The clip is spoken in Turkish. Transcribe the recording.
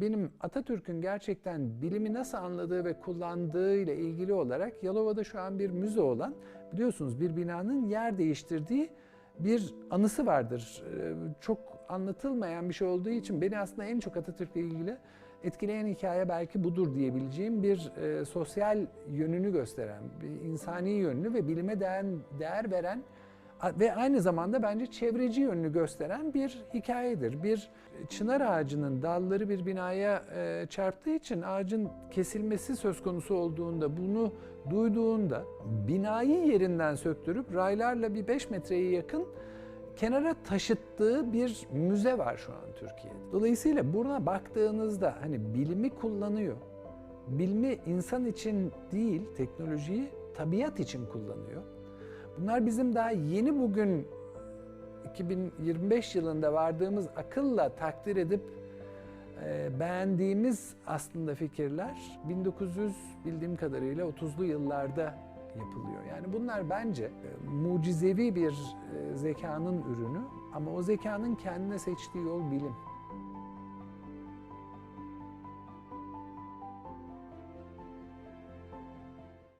Benim Atatürk'ün gerçekten bilimi nasıl anladığı ve kullandığı ile ilgili olarak Yalova'da şu an bir müze olan biliyorsunuz bir binanın yer değiştirdiği bir anısı vardır. Ee, Çok anlatılmayan bir şey olduğu için beni aslında en çok Atatürk'le ilgili etkileyen hikaye belki budur diyebileceğim bir e, sosyal yönünü gösteren, bir insani yönünü ve bilime değer, değer veren ve aynı zamanda bence çevreci yönünü gösteren bir hikayedir. Bir çınar ağacının dalları bir binaya e, çarptığı için ağacın kesilmesi söz konusu olduğunda bunu duyduğunda binayı yerinden söktürüp raylarla bir 5 metreye yakın kenara taşıttığı bir müze var şu an Türkiye'de. Dolayısıyla buna baktığınızda hani bilimi kullanıyor. Bilimi insan için değil, teknolojiyi tabiat için kullanıyor. Bunlar bizim daha yeni bugün 2025 yılında vardığımız akılla takdir edip e, beğendiğimiz aslında fikirler 1900 bildiğim kadarıyla 30'lu yıllarda yapılıyor. Yani bunlar bence e, mucizevi bir e, zekanın ürünü ama o zekanın kendine seçtiği yol bilim.